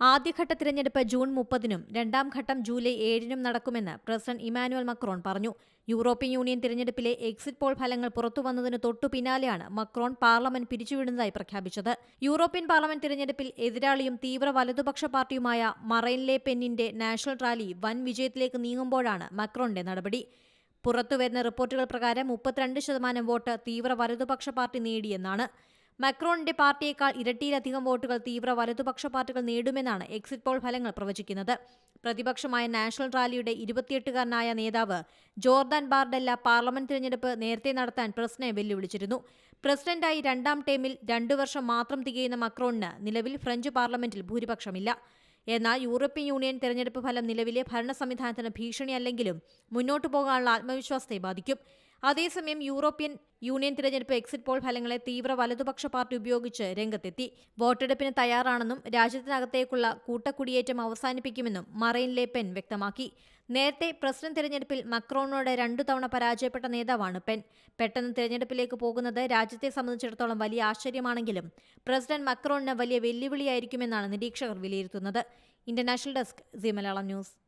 ആദ്യഘട്ട തിരഞ്ഞെടുപ്പ് ജൂൺ മുപ്പതിനും രണ്ടാം ഘട്ടം ജൂലൈ ഏഴിനും നടക്കുമെന്ന് പ്രസിഡന്റ് ഇമാനുവൽ മക്രോൺ പറഞ്ഞു. യൂറോപ്യൻ യൂണിയൻ തിരഞ്ഞെടുപ്പിലെ എക്സിറ്റ് പോൾ ഫലങ്ങൾ പുറത്തുവന്നതിന് തൊട്ടു പിന്നാലെയാണ് മക്രോൺ പാർലമെന്റ് പിരിച്ചുവിടുന്നതായി പ്രഖ്യാപിച്ചത്. യൂറോപ്യൻ പാർലമെന്റ് തിരഞ്ഞെടുപ്പിൽ എതിരാളിയും തീവ്ര വലതുപക്ഷ പാർട്ടിയുമായ മറൈൻ ലെ പെന്നിന്റെ നാഷണൽ റാലി വൻ വിജയത്തിലേക്ക് നീങ്ങുമ്പോഴാണ് മക്രോണിന്റെ നടപടി. പുറത്തുവരുന്ന റിപ്പോർട്ടുകൾ പ്രകാരം മുപ്പത്തിരണ്ട് ശതമാനം വോട്ട് തീവ്ര വലതുപക്ഷ പാർട്ടി നേടിയെന്നാണ്. മക്രോണിന്റെ പാർട്ടിയേക്കാൾ ഇരട്ടിയിലധികം വോട്ടുകൾ തീവ്ര വലതുപക്ഷ പാർട്ടികൾ നേടുമെന്നാണ് എക്സിറ്റ് പോൾ ഫലങ്ങൾ പ്രവചിക്കുന്നത്. പ്രതിപക്ഷമായ നാഷണൽ റാലിയുടെ ഇരുപത്തിയെട്ടുകാരനായ നേതാവ് ജോർദാൻ ബാർഡെല്ല പാർലമെന്റ് തിരഞ്ഞെടുപ്പ് നേരത്തെ നടത്താൻ പ്രസിഡന്റിനെ വെല്ലുവിളിച്ചിരുന്നു. പ്രസിഡന്റായി രണ്ടാം ടേമിൽ രണ്ടു വർഷം മാത്രം തികയുന്ന മക്രോണിന് നിലവിൽ ഫ്രഞ്ച് പാർലമെന്റിൽ ഭൂരിപക്ഷമില്ല. എന്നാൽ യൂറോപ്യൻ യൂണിയൻ തെരഞ്ഞെടുപ്പ് ഫലം നിലവിലെ ഭരണ സംവിധാനത്തിന് ഭീഷണിയല്ലെങ്കിലും മുന്നോട്ടു പോകാനുള്ള ആത്മവിശ്വാസത്തെ ബാധിക്കും. അതേസമയം യൂറോപ്യൻ യൂണിയൻ തിരഞ്ഞെടുപ്പ് എക്സിറ്റ് പോൾ ഫലങ്ങളെ തീവ്ര വലതുപക്ഷ പാർട്ടി ഉപയോഗിച്ച് രംഗത്തെത്തി. വോട്ടെടുപ്പിന് തയ്യാറാണെന്നും രാജ്യത്തിനകത്തേക്കുള്ള കൂട്ടക്കുടിയേറ്റം അവസാനിപ്പിക്കുമെന്നും മറൈൻ ലെ പെൻ വ്യക്തമാക്കി. നേരത്തെ പ്രസിഡന്റ് തിരഞ്ഞെടുപ്പിൽ മക്രോണോട് രണ്ടു തവണ പരാജയപ്പെട്ട നേതാവാണ് പെൻ. പെട്ടെന്ന് തിരഞ്ഞെടുപ്പിലേക്ക് പോകുന്നത് രാജ്യത്തെ സംബന്ധിച്ചിടത്തോളം വലിയ ആശ്ചര്യമാണെങ്കിലും പ്രസിഡന്റ് മക്രോണിന് വലിയ വെല്ലുവിളിയായിരിക്കുമെന്നാണ് നിരീക്ഷകർ വിലയിരുത്തുന്നത്. International desk C Malayalam news.